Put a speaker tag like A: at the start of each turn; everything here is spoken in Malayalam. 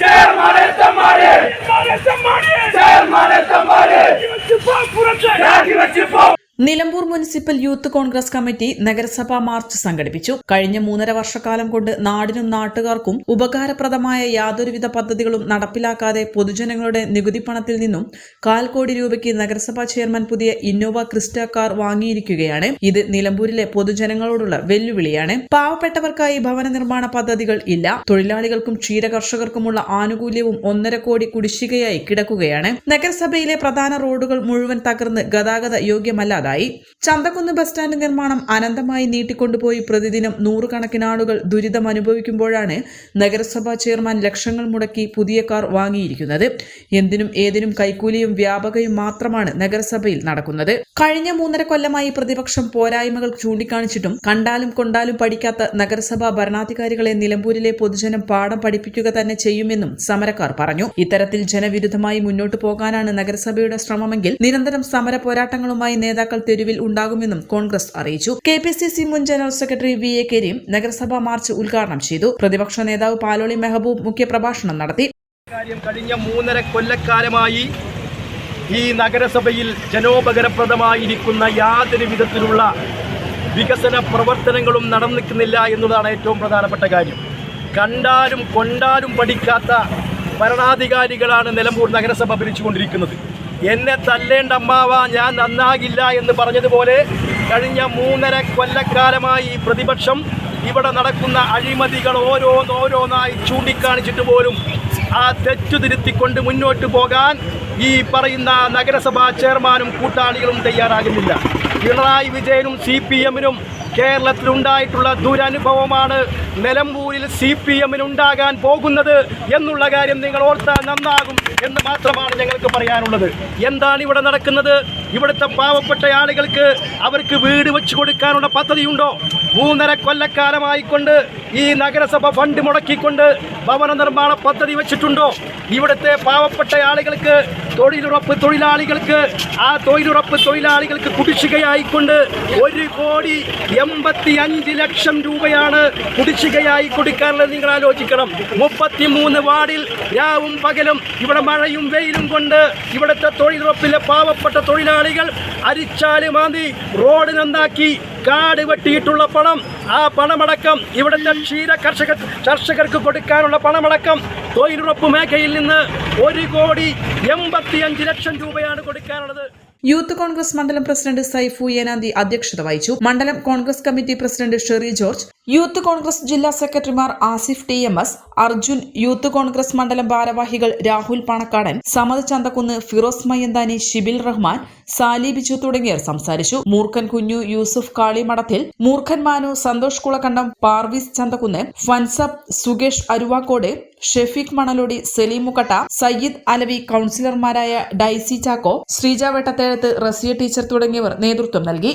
A: ചെയർമാനെ Chammadi ചെയർമാനെ Chammadi
B: Nilambur municipal youth Congress committee നഗരസഭാ മാർച്ച് സംഘടിപ്പിച്ചു. കഴിഞ്ഞ മൂന്നര വർഷക്കാലം കൊണ്ട് നാടിനും നാട്ടുകാർക്കും ഉപകാരപ്രദമായ യാതൊരുവിധ പദ്ധതികളും നടപ്പിലാക്കാതെ പൊതുജനങ്ങളുടെ നികുതി പണത്തിൽ നിന്നും കാൽ കോടി രൂപയ്ക്ക് നഗരസഭാ ചെയർമാൻ പുതിയ ഇന്നോവ ക്രിസ്റ്റ കാർ വാങ്ങിയിരിക്കുകയാണ്. ഇത് നിലമ്പൂരിലെ പൊതുജനങ്ങളോടുള്ള വെല്ലുവിളിയാണ്. പാവപ്പെട്ടവർക്കായി ഭവന നിർമ്മാണ പദ്ധതികൾ ഇല്ല. തൊഴിലാളികൾക്കും ക്ഷീരകർഷകർക്കുമുള്ള ആനുകൂല്യവും ഒന്നര കോടി കുടിശ്ശികയായി കിടക്കുകയാണ്. നഗരസഭയിലെ പ്രധാന റോഡുകൾ മുഴുവൻ തകർന്ന് ഗതാഗത യോഗ്യമല്ലാതായി ചന്തക്കുന്ന് ബസ് സ്റ്റാൻഡ് നിർമ്മാണം അനന്തമായി നീട്ടിക്കൊണ്ടുപോയി പ്രതിദിനം നൂറുകണക്കിന് ആളുകൾ ദുരിതം അനുഭവിക്കുമ്പോഴാണ് നഗരസഭാ ചെയർമാൻ ലക്ഷങ്ങൾ മുടക്കി പുതിയ കാർ വാങ്ങിയിരിക്കുന്നത്. എന്തിനും ഏതിനും കൈക്കൂലിയും വ്യാപകയും മാത്രമാണ് നഗരസഭയിൽ നടക്കുന്നത്. കഴിഞ്ഞ മൂന്നര കൊല്ലമായി പ്രതിപക്ഷം പോരായ്മകൾ ചൂണ്ടിക്കാണിച്ചിട്ടും കണ്ടാലും കൊണ്ടാലും പഠിക്കാത്ത നഗരസഭാ ഭരണാധികാരികളെ നിലമ്പൂരിലെ പൊതുജനം പാഠം പഠിപ്പിക്കുക തന്നെ ചെയ്യുമെന്നും സമരക്കാർ പറഞ്ഞു. ഇത്തരത്തിൽ ജനവിരുദ്ധമായി മുന്നോട്ടു പോകാനാണ് നഗരസഭയുടെ ശ്രമമെങ്കിൽ നിരന്തരം സമര പോരാട്ടങ്ങളുമായി നേതാക്കൾ തെരുവിൽ ഉണ്ടാകുമെന്നും കോൺഗ്രസ് അറിയിച്ചു. കെ പി സി സി മുൻ general secretary V A Karim നഗരസഭാ മാർച്ച് ഉദ്ഘാടനം ചെയ്തു. പ്രതിപക്ഷ നേതാവ് പാലോളി മെഹബൂബ് മുഖ്യപ്രഭാഷണം നടത്തി.
C: കഴിഞ്ഞ മൂന്നര കൊല്ലക്കാലമായി ഈ നഗരസഭയിൽ ജനോപകരപ്രദമായിരിക്കുന്ന യാതൊരു വിധത്തിലുള്ള വികസന പ്രവർത്തനങ്ങളും നടന്നിക്കുന്നില്ല എന്നതാണ് ഏറ്റവും പ്രധാനപ്പെട്ട കാര്യം. കണ്ടാലും കൊണ്ടാലും പഠിക്കാത്ത ഭരണാധികാരികളാണ് നിലമ്പൂർ നഗരസഭ ഭരിച്ചുകൊണ്ടിരിക്കുന്നത്. എന്നെ തല്ലേണ്ട അമ്മാവ ഞാൻ നന്നാകില്ല എന്ന് പറഞ്ഞതുപോലെ കഴിഞ്ഞ മൂന്നര കൊല്ലക്കാലമായി പ്രതിപക്ഷം ഇവിടെ നടക്കുന്ന അഴിമതികൾ ഓരോന്നോരോന്നായി ചൂണ്ടിക്കാണിച്ചിട്ട് പോലും ആ തെറ്റു തിരുത്തിക്കൊണ്ട് മുന്നോട്ട് പോകാൻ ഈ പറയുന്ന നഗരസഭാ ചെയർമാനും കൂട്ടാളികളും തയ്യാറാകുന്നില്ല. പിണറായി വിജയനും സി പി എമ്മിനും കേരളത്തിലുണ്ടായിട്ടുള്ള ദുരനുഭവമാണ് നിലമ്പൂരിൽ സി പി എമ്മിനുണ്ടാകാൻ പോകുന്നത് എന്നുള്ള കാര്യം നിങ്ങൾ ഓർത്താൽ നന്നാകും എന്ന് മാത്രമാണ് ഞങ്ങൾക്ക് പറയാനുള്ളത്. എന്താണ് ഇവിടെ നടക്കുന്നത്? ഇവിടുത്തെ പാവപ്പെട്ട ആളുകൾക്ക് അവർക്ക് വീട് വെച്ച് കൊടുക്കാനുള്ള പദ്ധതിയുണ്ടോ? മൂന്നര കൊല്ലക്കാലമായിക്കൊണ്ട് ഈ നഗരസഭ ഫണ്ട് മുടക്കിക്കൊണ്ട് ഭവന നിർമ്മാണ പദ്ധതി വെച്ചിട്ടുണ്ടോ? ഇവിടുത്തെ പാവപ്പെട്ട ആളുകൾക്ക് തൊഴിലുറപ്പ് തൊഴിലാളികൾക്ക് ആ തൊഴിലുറപ്പ് തൊഴിലാളികൾക്ക് കുടിശ്ശികയായിക്കൊണ്ട് ഒരു കോടി എൺപത്തി അഞ്ച് ലക്ഷം രൂപയാണ് കുടിശ്ശികയായി കൊടുക്കാനുള്ളത്. നിങ്ങൾ ആലോചിക്കണം. മുപ്പത്തിമൂന്ന് വാർഡിൽ രാവും പകലും ഇവിടെ മഴയും വെയിലും കൊണ്ട് ഇവിടുത്തെ തൊഴിലുറപ്പിലെ പാവപ്പെട്ട തൊഴിലാളികൾ അരിച്ചാൽ മാന്തി റോഡ് നന്നാക്കി കാട് വെട്ടിയിട്ടുള്ള പണം ആ പണമടക്കം ഇവിടുത്തെ ക്ഷീര കർഷക കർഷകർക്ക് കൊടുക്കാനുള്ള പണമടക്കം തൊഴിലുറപ്പ് മേഖലയിൽ നിന്ന് ഒരു കോടി എൺപത്തി അഞ്ച് ലക്ഷം രൂപയാണ് കൊടുക്കാനുള്ളത്.
B: യൂത്ത് കോൺഗ്രസ് മണ്ഡലം പ്രസിഡന്റ് സൈഫു ഏനാന്തി അധ്യക്ഷത വഹിച്ചു. മണ്ഡലം Congress committee president Sherry George youth Congress ജില്ലാ സെക്രട്ടറിമാർ Asif T M S Arjun youth Congress മണ്ഡലം ഭാരവാഹികൾ രാഹുൽ പാണക്കാടൻ സമദ് ചന്തക്കുന്ന് ഫിറോസ് മയ്യന്താനി ഷിബിൽ റഹ്മാൻ സാലി ബിജു തുടങ്ങിയവർ സംസാരിച്ചു. മൂർഖൻ കുഞ്ഞു യൂസുഫ് കാളിമഠത്തിൽ മൂർഖൻ മാനു സന്തോഷ് കുളക്കണ്ടം പാർവീസ് ചന്തക്കുന്ന് ഫൻസബ് സുകേഷ് അരുവാക്കോട് ഷെഫീഖ് മണലോടി സലീം മുക്കട്ട സയ്യിദ് അലവി കൌൺസിലർമാരായ ഡൈസി ചാക്കോ ശ്രീജ വെട്ടത്തേഴത്ത് റസിയ ടീച്ചർ തുടങ്ങിയവർ നേതൃത്വം നൽകി.